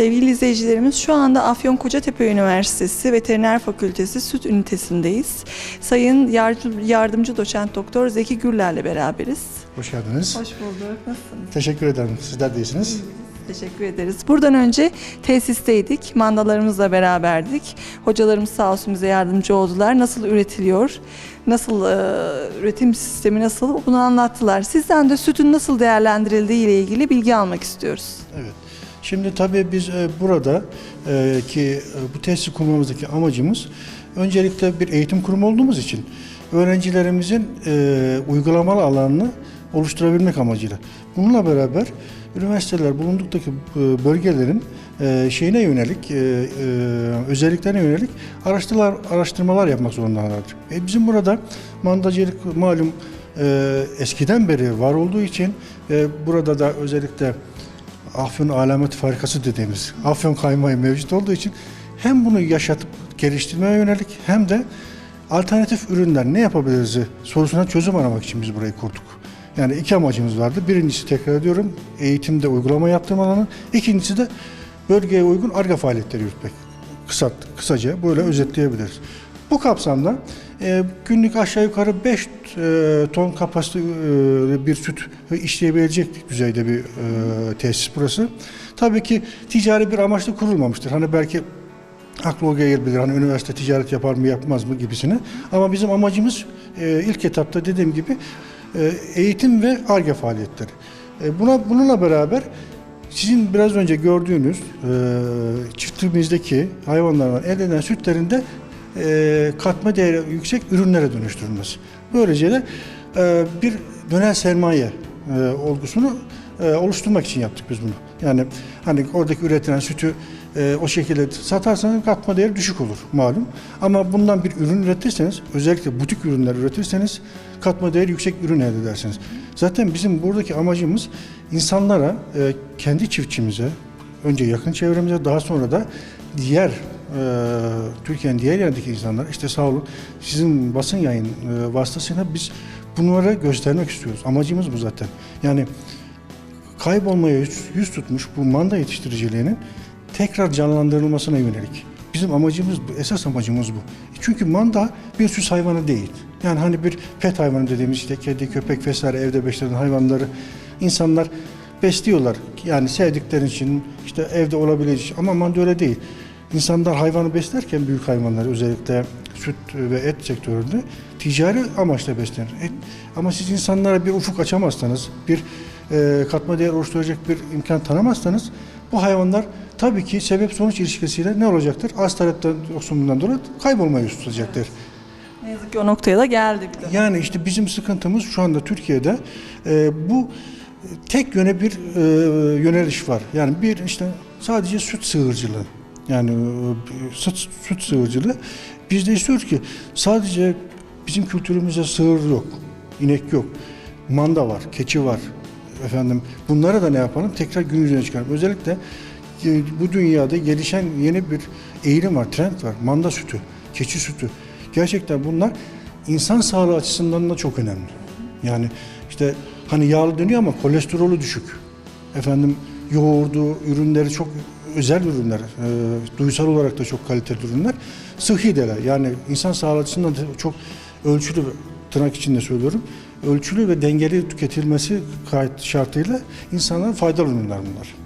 Sevgili izleyicilerimiz şu anda Afyon Kocatepe Üniversitesi Veteriner Fakültesi Süt Ünitesi'ndeyiz. Sayın yardım- Yardımcı Doçent Doktor Zeki Gürler'le beraberiz. Hoş geldiniz. Hoş bulduk. Nasılsınız? Teşekkür ederim. Sizler de iyisiniz. Teşekkür ederiz. Buradan önce tesisteydik. Mandalarımızla beraberdik. Hocalarımız sağ olsun bize yardımcı oldular. Nasıl üretiliyor? Nasıl e, üretim sistemi nasıl? Bunu anlattılar. Sizden de sütün nasıl değerlendirildiği ile ilgili bilgi almak istiyoruz. Evet. Şimdi tabii biz e, burada e, ki e, bu tesis kurmamızdaki amacımız öncelikle bir eğitim kurumu olduğumuz için öğrencilerimizin uygulamalı alanını oluşturabilmek amacıyla. Bununla beraber üniversiteler bulunduktaki bölgelerin şeyine yönelik, özelliklerine yönelik araştırmalar, araştırmalar yapmak zorundalardır. E, bizim burada mandacılık malum eskiden beri var olduğu için burada da özellikle Afyon alamet farikası dediğimiz Afyon kaymağı mevcut olduğu için hem bunu yaşatıp geliştirmeye yönelik hem de alternatif ürünler ne yapabiliriz sorusuna çözüm aramak için biz burayı kurduk. Yani iki amacımız vardı. Birincisi tekrar ediyorum eğitimde uygulama yaptırma alanı. İkincisi de bölgeye uygun ARGE faaliyetleri yürütmek. Kısat, kısaca böyle özetleyebiliriz. Bu kapsamda e, günlük aşağı yukarı 5 e, ton kapasite e, bir süt işleyebilecek düzeyde bir e, tesis burası. Tabii ki ticari bir amaçla kurulmamıştır. Hani belki aklı o gelebilir. Hani üniversite ticaret yapar mı yapmaz mı gibisine. Ama bizim amacımız e, ilk etapta dediğim gibi e, eğitim ve ARGE faaliyetleri. E, buna bununla beraber sizin biraz önce gördüğünüz e, çiftliğimizdeki hayvanlardan elde edilen sütlerinde e, katma değeri yüksek ürünlere dönüştürülmesi. Böylece de e, bir döner sermaye e, olgusunu oluşturmak için yaptık biz bunu. Yani hani oradaki üretilen sütü o şekilde satarsanız katma değeri düşük olur malum. Ama bundan bir ürün üretirseniz özellikle butik ürünler üretirseniz katma değeri yüksek ürün elde edersiniz. Zaten bizim buradaki amacımız insanlara, kendi çiftçimize, önce yakın çevremize daha sonra da diğer Türkiye'nin diğer yerindeki insanlar işte sağ olun sizin basın yayın e, vasıtasıyla biz bunları göstermek istiyoruz. Amacımız bu zaten. Yani kaybolmaya yüz, yüz tutmuş bu manda yetiştiriciliğinin tekrar canlandırılmasına yönelik. Bizim amacımız bu, esas amacımız bu. Çünkü manda bir süs hayvanı değil. Yani hani bir pet hayvanı dediğimiz işte kedi, köpek vesaire evde beslenen hayvanları insanlar besliyorlar. Yani sevdikleri için işte evde olabilecek ama manda öyle değil. İnsanlar hayvanı beslerken büyük hayvanları özellikle süt ve et sektöründe ticari amaçla beslenir. Et, ama siz insanlara bir ufuk açamazsanız, bir e, katma değer oluşturacak bir imkan tanımazsanız bu hayvanlar tabii ki sebep sonuç ilişkisiyle ne olacaktır? Az talepten yoksunluğundan dolayı kaybolmaya yüz tutacaktır. Ne yazık ki o noktaya da geldi bir de. Yani işte bizim sıkıntımız şu anda Türkiye'de e, bu tek yöne bir e, yöneliş var. Yani bir işte sadece süt sığırcılığı. Yani e, süt, süt sığırcılığı. Biz de istiyoruz ki sadece bizim kültürümüzde sığır yok, inek yok. Manda var, keçi var. Efendim bunlara da ne yapalım? Tekrar gün yüzüne çıkaralım. Özellikle e, bu dünyada gelişen yeni bir eğilim var, trend var. Manda sütü, keçi sütü. Gerçekten bunlar insan sağlığı açısından da çok önemli. Yani işte hani yağlı dönüyor ama kolesterolü düşük. Efendim yoğurdu, ürünleri çok özel ürünler, e, duysal olarak da çok kaliteli ürünler. Sıhhi deler. Yani insan sağlığı çok ölçülü tırnak içinde söylüyorum. Ölçülü ve dengeli tüketilmesi şartıyla insanlara faydalı ürünler bunlar.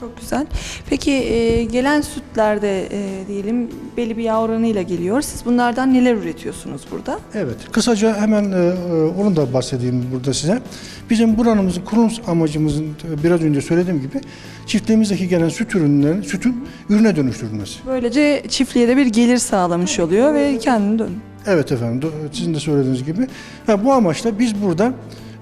Çok güzel. Peki e, gelen sütlerde e, diyelim belli bir yağ oranıyla geliyor. Siz bunlardan neler üretiyorsunuz burada? Evet, kısaca hemen e, e, onu da bahsedeyim burada size. Bizim buranımızın kurulum amacımızın e, biraz önce söylediğim gibi çiftliğimizdeki gelen süt ürünlerinin sütün ürüne dönüştürülmesi. Böylece çiftliğe de bir gelir sağlamış oluyor ve kendini dön. Evet efendim, sizin de söylediğiniz gibi. Ha, bu amaçla biz burada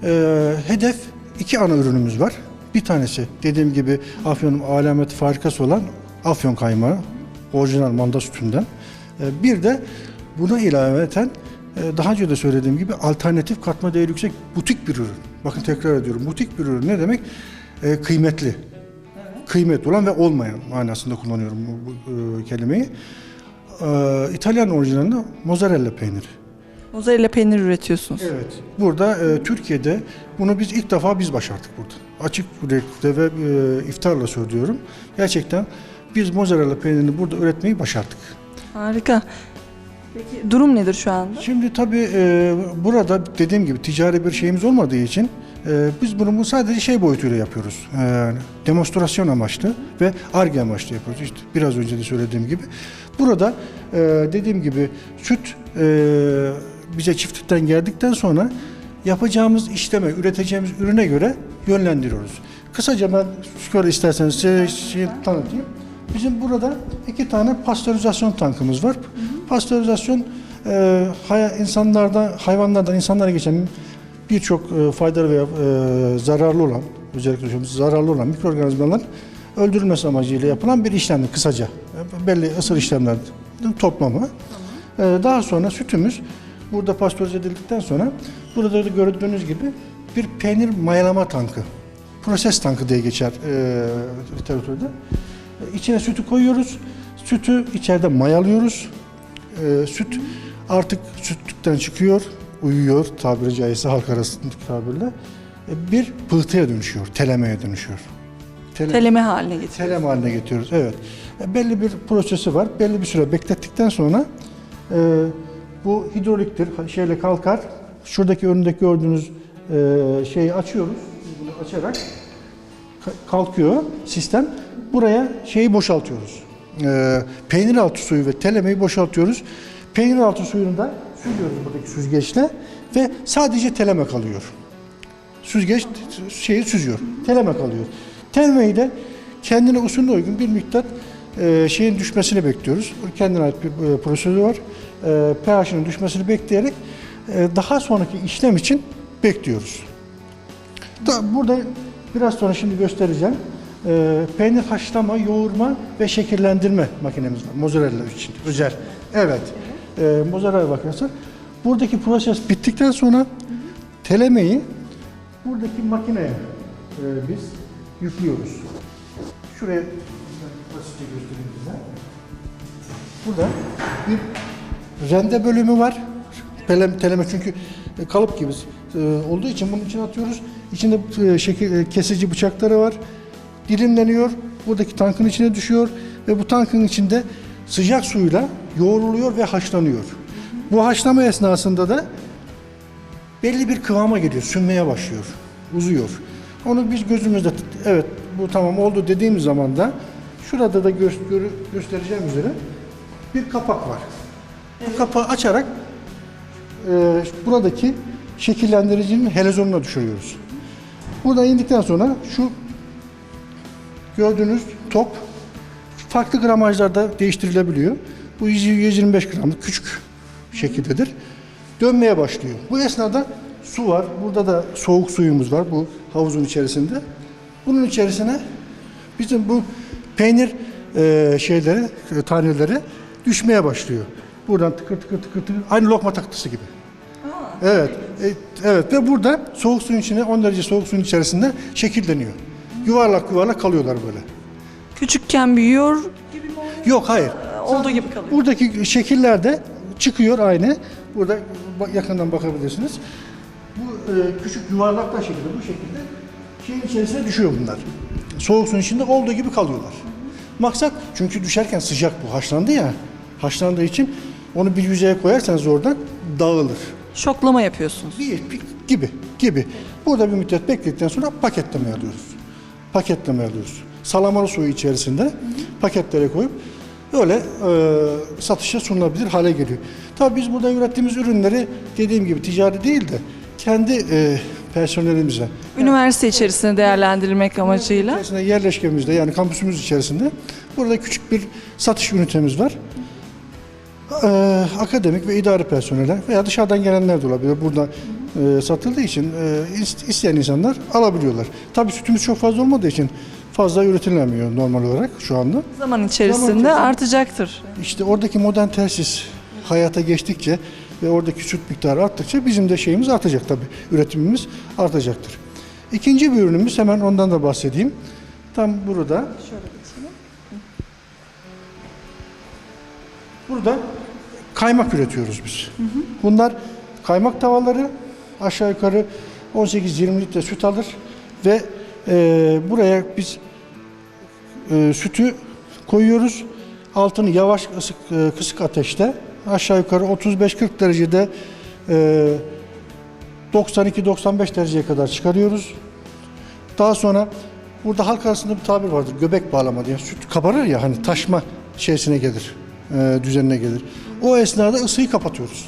e, hedef iki ana ürünümüz var. Bir tanesi dediğim gibi Afyon'un alamet farikası olan Afyon kaymağı, orijinal manda sütünden. E, bir de buna ilaveten e, daha önce de söylediğim gibi alternatif katma değeri yüksek butik bir ürün. Bakın tekrar ediyorum, butik bir ürün ne demek? E, kıymetli. Kıymetli olan ve olmayan manasında kullanıyorum bu, bu, e, kelimeyi. İtalyan orijinalinde mozzarella peyniri. Mozzarella peynir üretiyorsunuz. Evet. Burada e, Türkiye'de bunu biz ilk defa biz başardık burada. Açık yürekli ve e, iftarla söylüyorum. Gerçekten biz mozzarella peynirini burada üretmeyi başardık. Harika. Peki durum nedir şu anda? Şimdi tabii e, burada dediğim gibi ticari bir şeyimiz olmadığı için e, biz bunu sadece şey boyutuyla yapıyoruz. E, demonstrasyon amaçlı ve arge amaçlı yapıyoruz. İşte biraz önce de söylediğim gibi. Burada e, dediğim gibi süt e, bize çiftlikten geldikten sonra yapacağımız işleme, üreteceğimiz ürüne göre yönlendiriyoruz. Kısaca ben şöyle isterseniz size şey tanıtayım. Bizim burada iki tane pastörizasyon tankımız var. Pastörizasyon e, hay- insanlarda, hayvanlardan insanlara geçen birçok e, faydalı veya e, zararlı olan, özellikle zararlı olan mikroorganizmaların öldürülmesi amacıyla yapılan bir işlemdir kısaca. Belli ısır işlemlerin toplamı. Daha sonra sütümüz burada pastörize edildikten sonra burada da gördüğünüz gibi bir peynir mayalama tankı. Proses tankı diye geçer e, literatürde. E, İçine sütü koyuyoruz. Sütü içeride mayalıyoruz. E, süt artık sütlükten çıkıyor, uyuyor tabiri caizse halk arasındaki tabirle. E, bir pıhtıya dönüşüyor, telemeye dönüşüyor. Tele- Teleme haline getiriyor. telem haline getiriyoruz. Evet. E, belli bir prosesi var. Belli bir süre beklettikten sonra e, bu hidroliktir. Şeyle kalkar. Şuradaki önündeki gördüğünüz e, şeyi açıyoruz. Bunu açarak ka- kalkıyor sistem. Buraya şeyi boşaltıyoruz. E, peynir altı suyu ve telemeyi boşaltıyoruz. Peynir altı suyunu da sürüyoruz buradaki süzgeçle ve sadece teleme kalıyor. Süzgeç şeyi süzüyor. Teleme kalıyor. Telemeyi de kendine usulüne uygun bir miktar e, şeyin düşmesini bekliyoruz. Kendine ait bir e, prosedür var. E, pH'inin düşmesini bekleyerek e, daha sonraki işlem için bekliyoruz. Da, burada biraz sonra şimdi göstereceğim. E, peynir haşlama, yoğurma ve şekillendirme makinemiz var. Mozzarella için özel. Evet. Mozzarella makinesi. Buradaki proses bittikten sonra telemeyi buradaki makineye e, biz yüklüyoruz. Şuraya basitçe göstereyim. Burada bir rende bölümü var. Teleme, teleme çünkü e, kalıp gibi e, olduğu için bunun içine atıyoruz. İçinde e, şekil, kesici bıçakları var. Dilimleniyor. Buradaki tankın içine düşüyor ve bu tankın içinde sıcak suyla yoğruluyor ve haşlanıyor. Bu haşlama esnasında da belli bir kıvama geliyor, sünmeye başlıyor, uzuyor. Onu biz gözümüzde, evet bu tamam oldu dediğimiz zaman da şurada da gö- görü- göstereceğim üzere bir kapak var. Bu kapağı açarak e, buradaki şekillendiricinin helezonuna düşürüyoruz. Buradan indikten sonra şu gördüğünüz top farklı gramajlarda değiştirilebiliyor. Bu 125 gramlık küçük şekildedir. Dönmeye başlıyor. Bu esnada su var. Burada da soğuk suyumuz var bu havuzun içerisinde. Bunun içerisine bizim bu peynir e, şeyleri, e, taneleri düşmeye başlıyor. Buradan tıkır tıkır tıkır tıkır aynı lokma taktısı gibi. Evet. e, evet ve burada soğuk suyun içine 10 derece soğuk suyun içerisinde şekilleniyor. Yuvarlak yuvarlak kalıyorlar böyle. Küçükken büyüyor, Yok hayır. olduğu gibi kalıyor. Buradaki şekiller de çıkıyor aynı. Burada yakından bakabilirsiniz. Bu e, küçük yuvarlaklar şekilde bu şekilde şeyin içerisine düşüyor bunlar. Soğuk suyun içinde olduğu gibi kalıyorlar. Maksat çünkü düşerken sıcak bu haşlandı ya. Haşlandığı için onu bir yüzeye koyarsanız oradan dağılır. Şoklama yapıyorsunuz. Bir, bir- gibi gibi. Burada bir müddet bekledikten sonra paketlemeye alıyoruz. Paketlemeye alıyoruz. Salamalı suyu içerisinde paketlere koyup öyle e, satışa sunulabilir hale geliyor. Tabii biz burada ürettiğimiz ürünleri dediğim gibi ticari değil de kendi e, personelimize, Üniversite içerisinde değerlendirilmek amacıyla. içerisinde yerleşkemizde yani kampüsümüz içerisinde burada küçük bir satış ünitemiz var. Ee, akademik ve idari personeller veya dışarıdan gelenler de olabilir. Burada e, satıldığı için e, is- isteyen insanlar alabiliyorlar. Tabii sütümüz çok fazla olmadığı için fazla üretilemiyor normal olarak şu anda. Zaman içerisinde içerisinde- artacaktır. İşte oradaki modern tesis hayata geçtikçe ve oradaki süt miktarı arttıkça bizim de şeyimiz artacak tabii. Üretimimiz artacaktır. İkinci bir ürünümüz hemen ondan da bahsedeyim. Tam burada. Burada kaymak üretiyoruz biz. Bunlar kaymak tavaları aşağı yukarı 18-20 litre süt alır ve e, buraya biz e, sütü koyuyoruz. Altını yavaş ısık, e, kısık ateşte aşağı yukarı 35-40 derecede e, 92-95 dereceye kadar çıkarıyoruz. Daha sonra burada halk arasında bir tabir vardır. Göbek bağlama diye. Süt kabarır ya hani taşma şeysine gelir. e, düzenine gelir. O esnada ısıyı kapatıyoruz.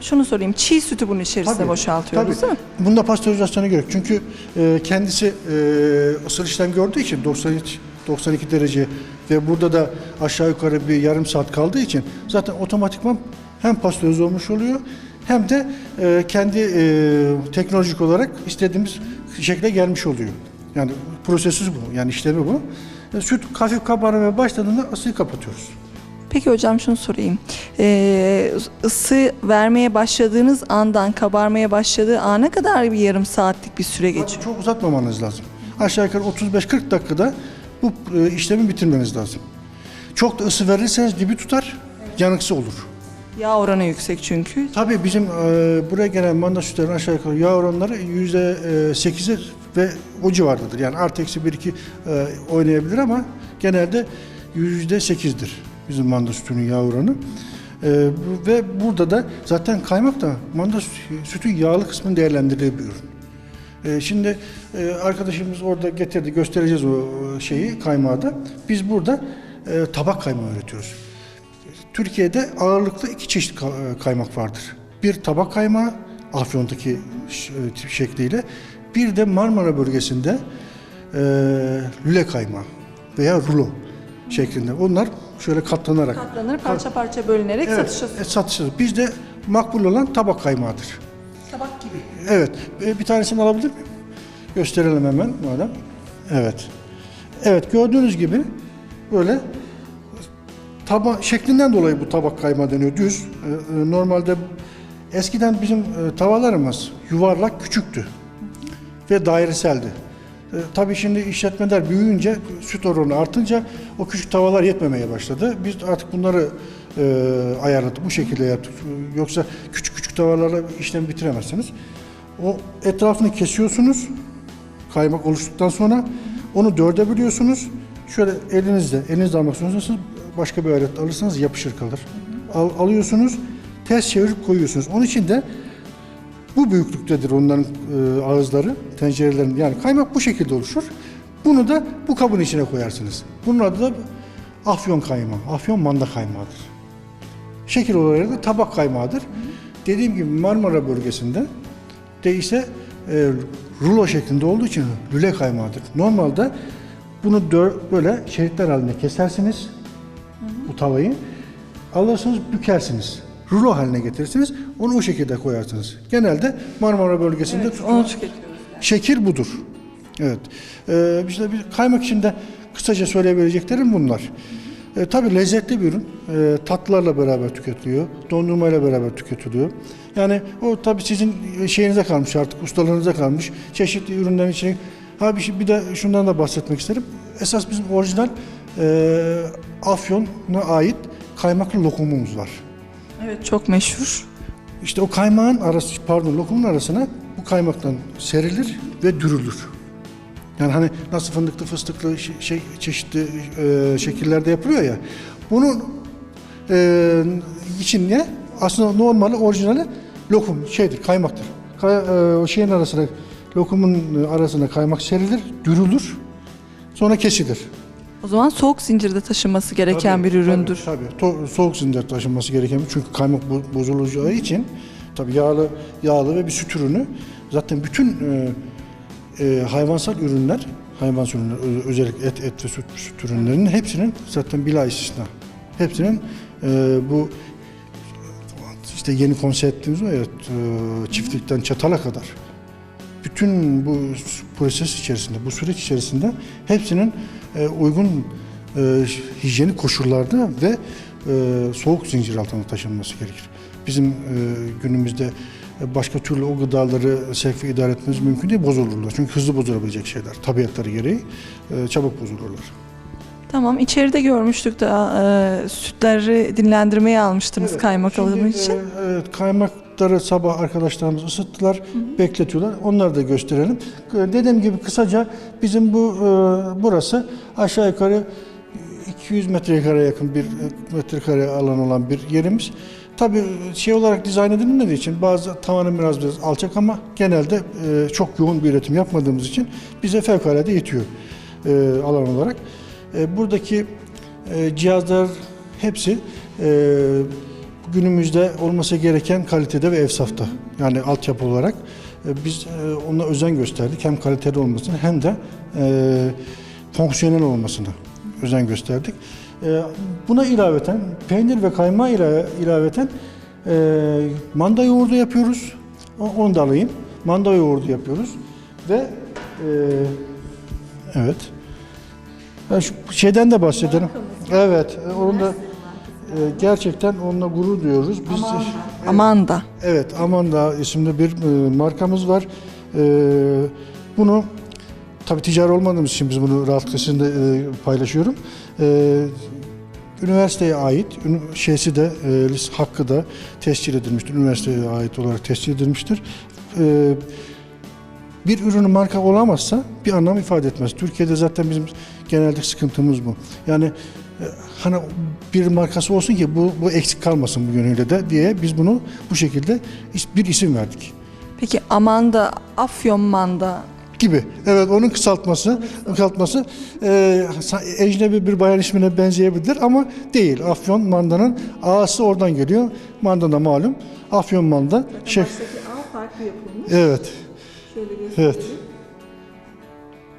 Şunu sorayım. Çiğ sütü bunun içerisine Tabii, boşaltıyoruz tabii. değil mi? Bunda pastörizasyona gerek. Çünkü e, kendisi e, ısıl işlem gördüğü için 93 92 derece ve burada da aşağı yukarı bir yarım saat kaldığı için zaten otomatikman hem pastörize olmuş oluyor hem de e, kendi e, teknolojik olarak istediğimiz şekle gelmiş oluyor. Yani prosesi bu. Yani işlemi bu. E, süt hafif kabarmaya başladığında ısıyı kapatıyoruz. Peki hocam şunu sorayım. Ee, ısı vermeye başladığınız andan kabarmaya başladığı ana kadar bir yarım saatlik bir süre geçiyor. Çok uzatmamanız lazım. Aşağı yukarı 35-40 dakikada bu e, işlemi bitirmeniz lazım. Çok da ısı verirseniz dibi tutar, yanıksı olur. Yağ oranı yüksek çünkü. Tabii bizim e, buraya gelen manda sütlerin aşağı yukarı yağ oranları yüzde e, sekizi ve o civardadır. Yani artı eksi bir iki e, oynayabilir ama genelde yüzde sekizdir bizim manda sütünün yağ oranı. E, bu- ve burada da zaten kaymak da manda sütü- sütün yağlı kısmını değerlendirdiği bir ürün. E, Şimdi e, arkadaşımız orada getirdi, göstereceğiz o şeyi kaymağı da. Biz burada e, tabak kaymağı üretiyoruz. Türkiye'de ağırlıklı iki çeşit e, kaymak vardır. Bir tabak kaymağı, Afyon'daki e, tip şekliyle. Bir de Marmara bölgesinde e, lüle kaymağı veya rulo şeklinde. Onlar şöyle katlanarak Katlanır parça parça bölünerek evet, satışa e, satışır. Bizde makbul olan tabak kaymağıdır. tabak gibi. Evet. e, Bir tanesini alabilir miyim? Gösterelim hemen madem. Evet. Evet gördüğünüz gibi böyle taba şeklinden dolayı bu tabak kayma deniyor. Düz. E, e, Normalde eskiden bizim e, tavalarımız yuvarlak küçüktü ve daireseldi. E, tabii şimdi işletmeler büyüyünce, süt oranı artınca o küçük tavalar yetmemeye başladı. Biz artık bunları e, ayarladık, bu şekilde yaptık. Yoksa küçük küçük tavalarla işlemi bitiremezsiniz. O etrafını kesiyorsunuz, kaymak oluştuktan sonra onu dörde bölüyorsunuz. Şöyle elinizle, elinizle almak zorundasınız. Başka bir alet alırsanız yapışır kalır. Al, alıyorsunuz, ters çevirip koyuyorsunuz. Onun için de bu büyüklüktedir onların e, ağızları, tencerelerin. Yani kaymak bu şekilde oluşur. Bunu da bu kabın içine koyarsınız. Bunun adı da afyon kaymağı, afyon manda kaymağıdır. Şekil olarak da tabak kaymağıdır. Dediğim gibi Marmara bölgesinde de ise e, rulo şeklinde olduğu için lüle kaymağıdır. Normalde bunu böyle şeritler halinde kesersiniz bu tavayı. Alırsınız bükersiniz. Rulo haline getirirsiniz. Onu o şekilde koyarsınız. Genelde Marmara bölgesinde tutulan Onu tüketiyoruz. şekil budur. Evet. Ee, işte bir kaymak için de kısaca söyleyebileceklerim bunlar. Ee, tabii lezzetli bir ürün. Ee, tatlılarla beraber tüketiliyor. Dondurmayla beraber tüketiliyor. Yani o tabii sizin şeyinize kalmış artık, ustalığınıza kalmış. Çeşitli ürünlerin içine. Ha bir, şey, bir de şundan da bahsetmek isterim. Esas bizim orijinal e, Afyon'a ait kaymaklı lokumumuz var. Evet çok meşhur. İşte o kaymağın arası, pardon lokumun arasına bu kaymaktan serilir ve dürülür. Yani hani nasıl fındıklı fıstıklı şey, çeşitli e, şekillerde yapılıyor ya. Bunun e, içinde aslında normali orijinali lokum şeydir, kaymaktır. Kay, e, o şeyin arasına lokumun arasına kaymak serilir, dürülür. Sonra kesilir. O zaman soğuk zincirde taşınması gereken bir üründür. Tabii, tabii. Soğuk zincir taşınması gereken bir- çünkü kaymak bo- bozulacağı için tabii yağlı yağlı ve bir süt ürünü. Zaten bütün e, e, hayvansal ürünler, hayvansal ürünler özellikle et, et ve süt, süt ürünlerinin hepsinin zaten bila istisna. Hepsinin e, bu işte yeni konseptimiz var ya e, çiftlikten çatala kadar bütün bu proses içerisinde, bu süreç içerisinde hepsinin uygun e, hijyenik koşullarda ve e, soğuk zincir altına taşınması gerekir. Bizim e, günümüzde e, başka türlü o gıdaları sevk ve idare etmemiz mümkün değil, bozulurlar. Çünkü hızlı bozulabilecek şeyler, tabiatları gereği e, çabuk bozulurlar. Tamam içeride görmüştük da e, sütleri dinlendirmeye almıştınız Evet, kaymak alımı için. e, evet, kaymak Sütleri sabah arkadaşlarımız ısıttılar, bekletiyorlar. Onları da gösterelim. Dediğim gibi kısaca bizim bu e, burası aşağı yukarı 200 metrekare yakın bir e, metrekare alan olan bir yerimiz. Tabii şey olarak dizayn edilmediği için bazı tavanı biraz biraz alçak ama genelde e, çok yoğun bir üretim yapmadığımız için bize fevkalade yetiyor alan olarak. Buradaki cihazlar hepsi günümüzde olması gereken kalitede ve evsafta. Yani altyapı olarak e, biz e, ona özen gösterdik. Hem kaliteli olmasını hem de e, fonksiyonel olmasını özen gösterdik. Buna ilaveten peynir ve kaymağı ile ilaveten manda yoğurdu yapıyoruz. Onu da alayım. Manda yoğurdu yapıyoruz ve evet. Şeyden de bahsedelim. Evet, onun da gerçekten onunla gurur duyuyoruz. Biz Amanda. Evet, Amanda isimli bir e, markamız var. E, bunu tabii ticari olmadığımız için biz bunu rahatlıkla sizinle e, paylaşıyorum. E, üniversiteye ait, şeysi de e, lis- hakkı da tescil edilmiştir. Üniversiteye ait olarak tescil edilmiştir. E, bir ürünün marka olamazsa bir anlam ifade etmez. Türkiye'de zaten bizim genelde sıkıntımız bu. Yani e, hani bir markası olsun ki bu, bu eksik kalmasın bu yönüyle de diye biz bunu bu şekilde bir isim verdik Peki Amanda, Afyon Manda. gibi. Evet onun kısaltması, kısaltması e, ecnebi bir bayan ismine benzeyebilir ama değil. Afyon Manda'nın A'sı oradan geliyor. Manda da malum. Afyon Manda. Şey, A farklı yapılmış. evet. Şöyle Evet.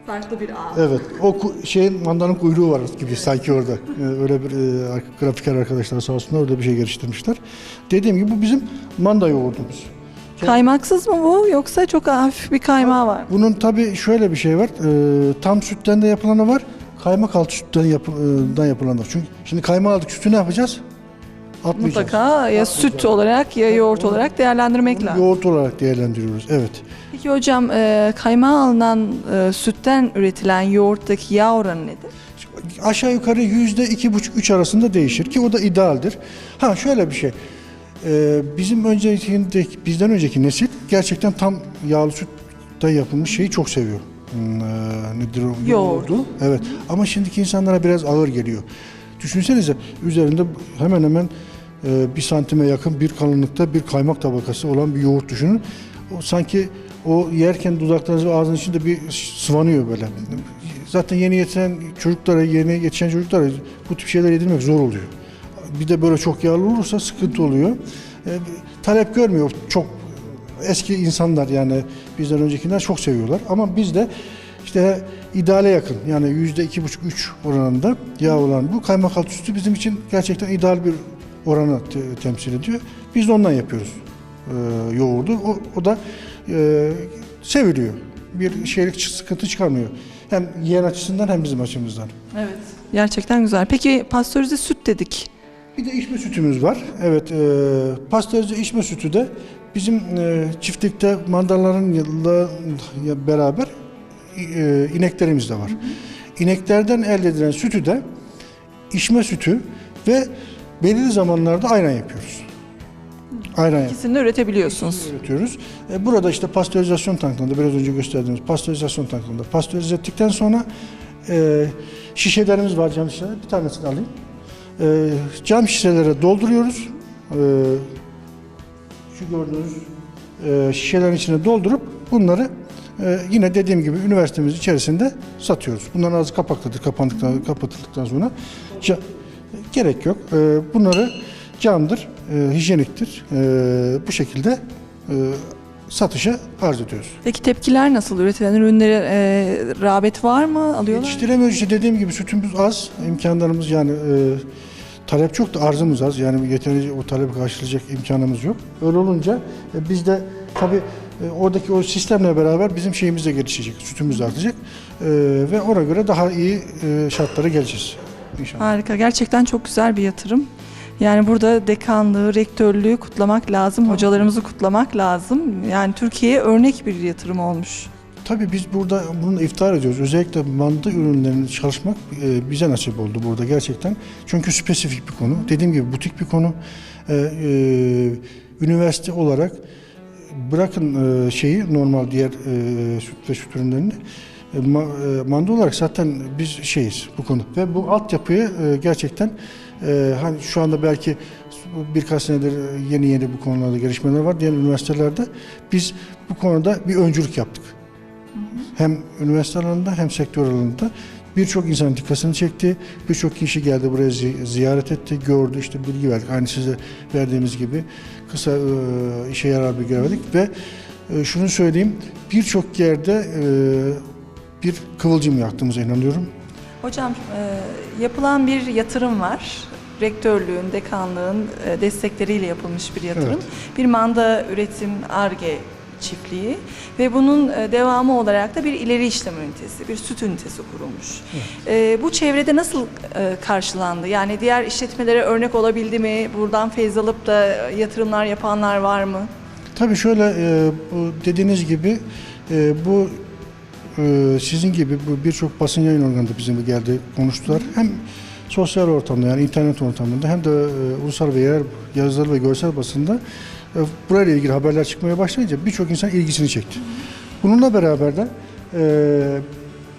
Farklı bir A. Evet, o ku- şeyin mandanın kuyruğu var gibi sanki orada. Ee, öyle bir e, grafiker arkadaşlar sağ olsunlar orada bir şey geliştirmişler. Dediğim gibi bu bizim manda yoğurdumuz. Kaymaksız mı bu yoksa çok hafif bir kaymağı var? Bunun tabii şöyle bir şey var. e, tam sütten de yapılanı var. Kaymak altı sütten yapı, e, yapılanı var. Çünkü şimdi kaymak altı sütü ne yapacağız? Atmayacağız. Mutlaka ya süt olarak ya yoğurt olarak değerlendirmek lazım. yoğurt olarak değerlendiriyoruz. Evet. Peki hocam e, kaymağı alınan e, sütten üretilen yoğurttaki yağ oranı nedir? aşağı yukarı yüzde iki buçuk üç arasında değişir ki o da idealdir. Ha şöyle bir şey. Ee, bizim önceki bizden önceki nesil gerçekten tam yağlı sütte yapılmış şeyi çok seviyor. Hmm, e, nedir o? Yoğurt. Yoğurdu. Evet. Ama şimdiki insanlara biraz ağır geliyor. Düşünsenize üzerinde hemen hemen e, bir santime yakın bir kalınlıkta bir kaymak tabakası olan bir yoğurt düşünün. O sanki o yerken dudaklarınız ve ağzınız içinde bir sıvanıyor böyle. Zaten yeni yetişen çocuklara, yeni yetişen çocuklara bu tip şeyler yedirmek zor oluyor. Bir de böyle çok yağlı olursa sıkıntı oluyor. E, talep görmüyor çok eski insanlar yani bizden öncekiler çok seviyorlar ama biz de işte ideale yakın yani yüzde iki buçuk üç oranında yağ olan bu kaymak altı sütü bizim için gerçekten ideal bir oranı te- temsil ediyor. Biz de ondan yapıyoruz e, yoğurdu. O, o da e, seviliyor. Bir şeylik sıkıntı çıkarmıyor. Hem yiyen açısından hem bizim açımızdan. Evet. Gerçekten güzel. Peki pastörize süt dedik. Bir de içme sütümüz var. Evet, e, pastörize içme sütü de bizim e, çiftlikte mandallarla beraber e, ineklerimiz de var. İneklerden elde edilen sütü de içme sütü ve belirli zamanlarda ayran yapıyoruz. Ayran. İkisini de üretebiliyorsunuz. üretiyoruz. E, Burada işte pastörizasyon tanklarında biraz önce gösterdiğimiz pastörizasyon tanklarında pastörize ettikten sonra e, şişelerimiz var cam şişeler. Bir tanesini alayım. E, cam şişelere dolduruyoruz. E, şu gördüğünüz e, şişelerin içine doldurup bunları e, yine dediğim gibi üniversitemiz içerisinde satıyoruz. Bunların ağzı kapaklıdır kapandıktan, kapatıldıktan sonra. Ca- gerek yok. E, bunları camdır, e, hijyeniktir. E, bu şekilde e, satışa arz ediyoruz. Peki tepkiler nasıl? Üretilen ürünlere e, rağbet var mı? Alıyorlar mı? Yetiştiremiyoruz işte dediğim gibi sütümüz az, imkanlarımız yani e, talep çok da arzımız az. Yani yeterince o talebi karşılayacak imkanımız yok. Öyle olunca e, biz de tabii e, oradaki o sistemle beraber bizim şeyimiz de gelişecek, sütümüz de artacak E, ve ona göre daha iyi e, şartlara geleceğiz inşallah. Harika. Gerçekten çok güzel bir yatırım. Yani burada dekanlığı, rektörlüğü kutlamak lazım, hocalarımızı kutlamak lazım. Yani Türkiye'ye örnek bir yatırım olmuş. Tabii biz burada bunu iftar ediyoruz. Özellikle manda ürünlerini çalışmak e, bize nasip oldu burada gerçekten. Çünkü spesifik bir konu. Dediğim gibi butik bir konu. E, e, üniversite olarak bırakın şeyi normal diğer süt ve süt ürünlerini ma- manda olarak zaten biz şeyiz bu konu ve bu altyapıyı gerçekten e, hani şu anda belki birkaç senedir yeni yeni bu konularda gelişmeler var diğer üniversitelerde biz bu konuda bir öncülük yaptık. Hem üniversite alanında hem sektör alanında birçok insanın dikkatini çekti. Birçok kişi geldi buraya zi- ziyaret etti, gördü, işte bilgi verdik. Aynı size verdiğimiz gibi kısa e, işe yarar bilgi verdik ve e, şunu söyleyeyim, birçok yerde e, bir kıvılcım yaktığımıza inanıyorum. Hocam e, yapılan bir yatırım var. Rektörlüğün, dekanlığın e, destekleriyle yapılmış bir yatırım. Evet. Bir manda üretim ARGE çiftliği ve bunun e, devamı olarak da bir ileri işlem ünitesi, bir süt ünitesi kurulmuş. E, bu çevrede nasıl e, karşılandı? Yani diğer işletmelere örnek olabildi mi? Buradan feyz alıp da yatırımlar yapanlar var mı? Tabii şöyle e, bu dediğiniz gibi e, bu e, sizin gibi birçok basın yayın organında bizim geldi konuştular. Hem sosyal ortamda yani internet ortamında hem de e, ulusal ve yerel yazılı ve görsel basında e, burayla ilgili haberler çıkmaya başlayınca birçok insan ilgisini çekti. Bununla beraber de e,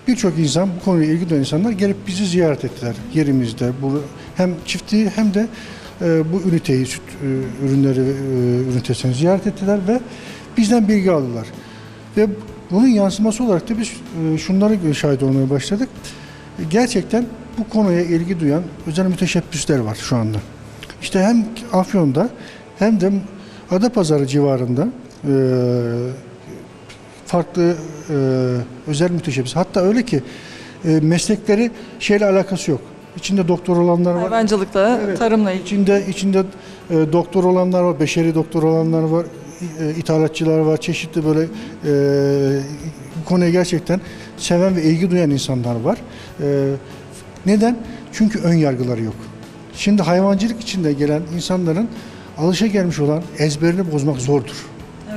birçok insan bu konuyla ilgili duyan insanlar gelip bizi ziyaret ettiler yerimizde. Hem çiftliği hem de bu üniteyi, süt ürünleri ünitesini ziyaret ettiler ve bizden bilgi aldılar. Ve bunun yansıması olarak da biz e, şunları şahit olmaya başladık. Gerçekten bu konuya ilgi duyan özel müteşebbisler var şu anda. İşte hem Afyon'da hem de Adapazarı civarında e, farklı e, özel müteşebbis. Hatta öyle ki e, meslekleri şeyle alakası yok. İçinde doktor olanlar var. Hayvancılıkla, Evet. tarımla ilgili. İçinde içinde e, doktor olanlar var, beşeri doktor olanlar var, ithalatçılar var, çeşitli böyle e, bu konuya gerçekten seven ve ilgi duyan insanlar var. E, neden? Çünkü ön yargıları yok. Şimdi hayvancılık içinde gelen insanların alışa gelmiş olan ezberini bozmak zordur.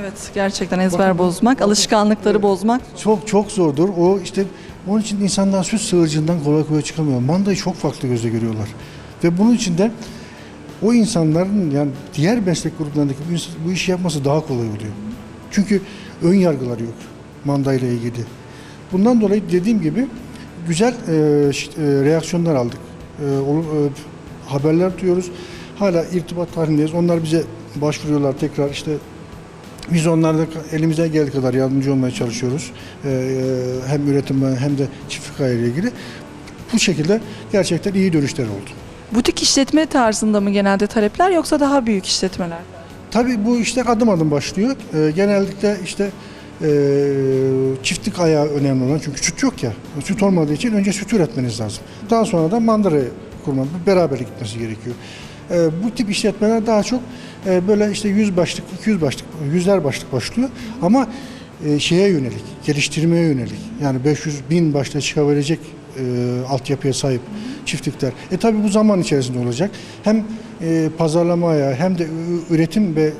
Evet, gerçekten ezber Bakın bozmak, bakın- alışkanlıkları Evet. bozmak. Çok çok zordur. O işte onun için insanlar süt sığırcından kolay kolay çıkamıyor. Mandayı çok farklı gözle görüyorlar. Ve bunun için de o insanların yani diğer meslek gruplarındaki bu, işi yapması daha kolay oluyor. Çünkü ön yargıları yok mandayla ilgili. Bundan dolayı dediğim gibi güzel e, e, reaksiyonlar aldık. E, olu- e, haberler duyuyoruz. Hala irtibat halindeyiz. Onlar bize başvuruyorlar tekrar işte biz onlarda elimizden geldiği kadar yardımcı olmaya çalışıyoruz. Ee, hem üretim hem de çiftlik ile ilgili. Bu şekilde gerçekten iyi dönüşler oldu. Butik işletme tarzında mı genelde talepler yoksa daha büyük işletmeler? Tabii bu işler adım adım başlıyor. Ee, genellikle işte e, çiftlik ayağı önemli olan çünkü süt yok ya. Süt olmadığı için önce süt üretmeniz lazım. Daha sonra da mandırayı kurmak, beraber gitmesi gerekiyor. Ee, bu tip işletmeler daha çok e, böyle işte 100 başlık, 200 başlık, yüzler başlık başlıyor. Ama e, şeye yönelik, geliştirmeye yönelik. Yani 500 bin başta çıkabilecek e, altyapıya sahip çiftlikler. E tabi bu zaman içerisinde olacak. Hem e, pazarlama ayağı hem de üretim ve e,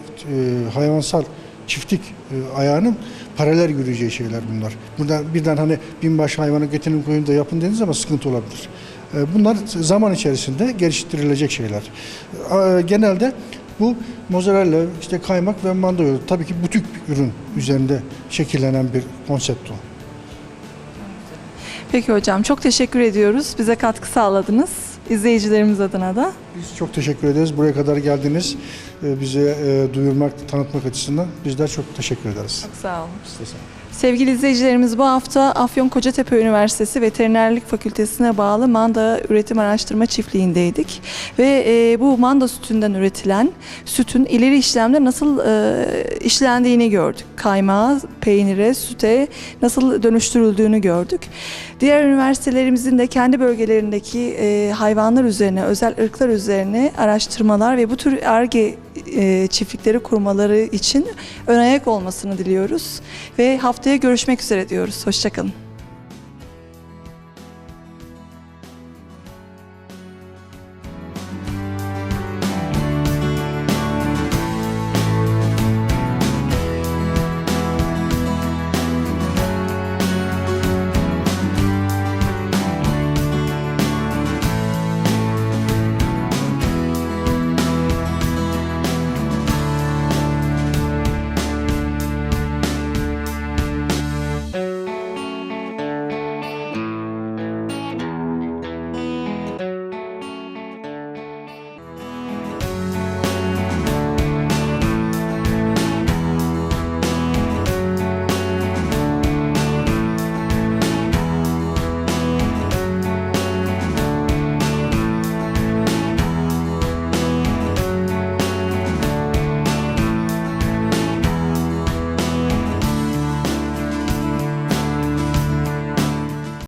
hayvansal çiftlik e, ayağının paralel yürüyeceği şeyler bunlar. Buradan birden hani binbaşı hayvanı getirin koyun da yapın dediğiniz zaman sıkıntı olabilir. E, Bunlar zaman içerisinde geliştirilecek şeyler. E, Genelde bu mozzarella, işte kaymak ve manda yoğurdu. Tabii ki butik ürün üzerinde şekillenen bir konsept o. Peki hocam çok teşekkür ediyoruz. Bize katkı sağladınız. İzleyicilerimiz adına da. Biz çok teşekkür ederiz. Buraya kadar geldiniz. E, Bize duyurmak, tanıtmak açısından bizler çok teşekkür ederiz. Çok sağ olun. Size sağ olun. Sevgili izleyicilerimiz bu hafta Afyon Kocatepe Üniversitesi Veterinerlik Fakültesine bağlı Manda Üretim Araştırma Çiftliği'ndeydik. Ve e, bu manda sütünden üretilen sütün ileri işlemde nasıl e, işlendiğini gördük. Kaymağa, peynire, süte nasıl dönüştürüldüğünü gördük. Diğer üniversitelerimizin de kendi bölgelerindeki e, hayvanlar üzerine, özel ırklar üzerine araştırmalar ve bu tür ARGE e, çiftlikleri kurmaları için ön ayak olmasını diliyoruz. Ve haftaya görüşmek üzere diyoruz. Hoşçakalın.